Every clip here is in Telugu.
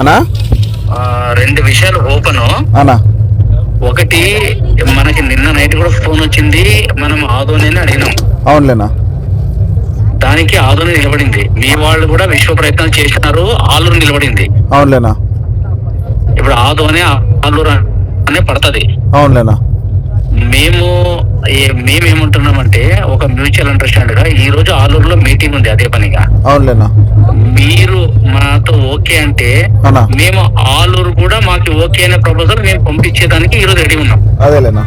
అనా? ఆ, రెండు విషయాలు ఓపెన్. అనా? ఒకటి మనకి నిన్న నైట్ కూడా ఫోన్ వచ్చింది మనం ఆదోని అని అడిగినాం. అవునులేనా? దానికి ఆదోని నిలబడింది. మీ వాళ్ళు కూడా విశ్వ ప్రయత్నం చేసినారు ఆలూరు నిలబడింది. అవునులేనా? ఇప్పుడు ఆదోని ఆలూరు అనే పడుతుంది. అవునులేనా? మేము మేమేమంటున్నామంటే ఒక మ్యూచువల్ అండర్స్టాండ్గా రోజు ఆలూరులో మీటింగ్ ఉంది అదే పనిగా. అవునులేనా? మీరు మాతో ఓకే అంటే మేము ఆలూరు కూడా మాకు ఓకే అనే ప్రపోజల్ మేము పంపించేదానికి ఈ రోజు రెడీ ఉన్నాం. అదేలేనా?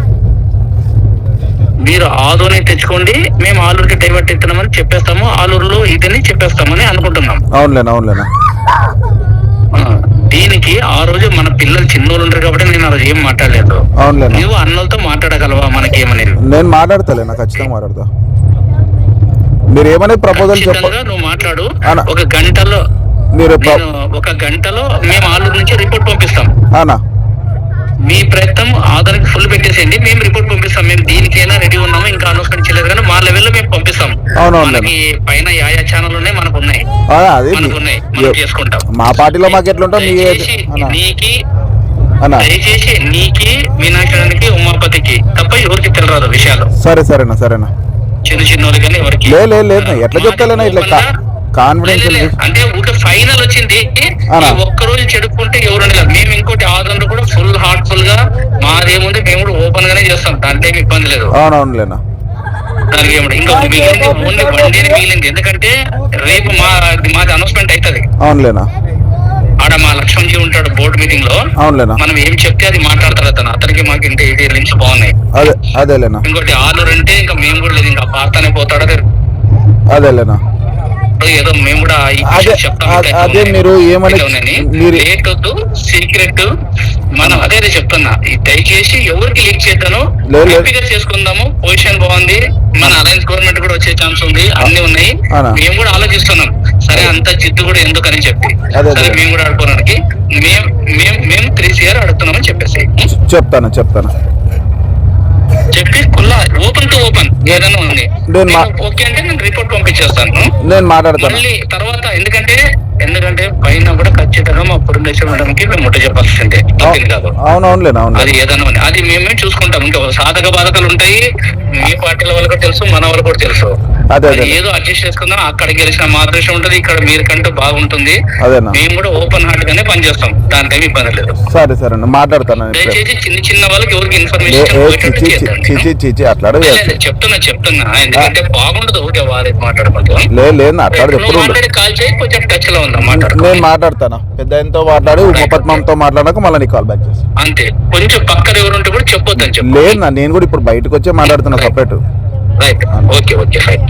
మీరు ఆదోని తెచ్చుకోండి మేము ఆలూరుకి డైవర్ట్ ఇస్తున్నామని చెప్పేస్తాము ఆలూరులో ఇదని చెప్పేస్తామని అనుకుంటున్నాం. అవునులేనా అవునులేనా? దీనికి ఆ రోజు మన పిల్లలు చిన్నోళ్ళు ఉంటారు కాబట్టి నేను ఆ రోజు ఏం మాట్లాడలేదు. నువ్వు అన్నలతో మాట్లాడగలవా మనకేమనేది? నేను మాట్లాడతలేనా? ఖచ్చితంగా మాట్లాడతా. మీరు ఏమనే ప్రపోజల్ చెప్ప ఖచ్చితంగా నువ్వు మాట్లాడు. ఒక గంటలో మీరు ఒక గంటలో మేము ఆలూరు నుంచి రిపోర్ట్ పంపిస్తాం. అనా. మీ ప్రయత్నం ఆధార్కి ఫుల్ పెట్టేసేయండి. మేము రిపోర్ట్ పంపిస్తాం. మేము దీనికైనా రెడీ ఉన్నాము? ఇంకా అనౌన్స్మెంట్ చేయలేదు కానీ మా లెవెల్లో మేము పంపిస్తాం. మనకి పైన యాయా ఛానల్ ఉన్నాయి మనకు ఉన్నాయి. మనకు ఉన్నాయి. మనం చేసుకుంటాం మా పార్టీలో మాకు ఎట్లుంటాం? నీకి దయచేసి నీకి మీనాక్షరానికి ఉమాపతికి తప్ప ఎవరికి తెలియదు విషయాలు. సరే సరేనా సరేనా. చిన్న చిన్న వాళ్ళు కానీ ఎవరికి లే లే లేదు ఎట్లా చెప్తాలేనా ఇట్లా కాన్ఫిడెన్స్. అంటే ఒక ఫైనల్ వచ్చింది. ఒక్క రోజు చెడుకుంటే ఎవరు. మేము ఇంకోటి ఆదంలో కూడా ఫుల్ హార్ట్ఫుల్గా మాదేముంది మేము కూడా ఓపెన్ గానే చేస్తాం. దాంట్లో ఏమి ఇబ్బంది లేదు. అవునవునులేనా? దానికి ఇంకా మిగిలింది ఓన్లీ వన్ డే మిగిలింది. ఎందుకంటే రేపు మా మాది అనౌన్స్మెంట్ అవుతుంది. అవునులేనా? ఆడ మా లక్ష్మణ్జీ ఉంటాడు బోర్డు మీటింగ్లో. అవునులేనా? మనం ఏం చెప్తే అది మాట్లాడతారు అతను. అతనికి మాకు ఇంత ఇది లింక్స్ బాగున్నాయి. అదే అదేలేనా? ఇంకోటి ఆలూరు అంటే ఇంకా మేము కూడా లేదు. ఇంకా పార్తానే పోతాడు అదే. అదేలేనా? ఏదో మేము కూడా అదే- మీరు ఏమని- మీరు- లేట్ వద్దు సీక్రెట్ మనం అదే చెప్తున్నా. దయచేసి ఎవరికి లీక్ చేద్దాను. హ్యాపీగా చేసుకుందాము. పొజిషన్ బాగుంది. మన అలయన్స్ గవర్నమెంట్ కూడా వచ్చే ఛాన్స్ ఉంది. అన్ని ఉన్నాయి. మేము కూడా ఆలోచిస్తున్నాం. సరే అంత జిద్దు కూడా ఎందుకని చెప్పి. అదే, సరే అదే. మేము కూడా ఆడుకోవడానికి మేము మేము మేము త్రీ సిఆర్ అడుగుతున్నామని చెప్పేసి. చెప్తాను చెప్తాను. చెప్పి కుల్లా ఓపెన్ టు ఓపెన్ ఏదైనా ఉంది. ఓకే అంటే నేను రిపోర్ట్ పంపించేస్తాను. నేను మాట్లాడతాను. మళ్ళీ తర్వాత ఎందుకంటే ఎందుకంటే పైన కూడా ఖచ్చితంగా మా పురంధేశ్వర మేడంకి మేము ముట్ట చెప్పాల్సిందే. తప్పింది కాదు. అది అవును ఏదైనా ఉంది. అది మేమే చూసుకుంటాం. ఇంకా సాధక బాధకాలు ఉంటాయి. మీ పార్టీల వాళ్ళకి తెలుసు మన వాళ్ళకి కూడా తెలుసు. అదే అది అదే ఏదో అడ్జస్ట్ చేసుకుందాం అక్కడ గెలిచిన మా అదృష్టం ఉంటుంది ఇక్కడ మీరు కంటూ బాగుంటుంది మేము కూడా ఓపెన్ హార్ట్ గానే పనిచేస్తాం. ఏమి ఇబ్బంది లేదు. సరే సరే మాట్లాడతాను నేను ఇప్పుడే. దయచేసి చిన్న చిన్న వాళ్ళకి ఎవరికి ఇన్ఫర్మేషన్ ఏ పోయేటట్టు చిచి చేద్దండి చిచి చిచి అట్లా లే, లే, చెప్తున్నా చెప్తున్నా. ఎందుకంటే బాగుండదు ఊరికే వారి మాట్లాడుకుంటాం. లేదు అట్లాడు కాల్ చేయి కొంచెం టచ్లో ఉందా మాట్లాడుకో నేను మాట్లాడతాను? పెద్ద మాట్లాడి ఉపపద్మంతో మాట్లాడాక మళ్ళీ కాల్ బ్యాక్ చేస్తాను అంతే. కొంచెం పక్కన ఎవరుంటే కూడా చెప్పొద్దని చెప్పు లేదు నేను కూడా ఇప్పుడు బయటకు వచ్చే మాట్లాడుతున్నా separate right okay okay fine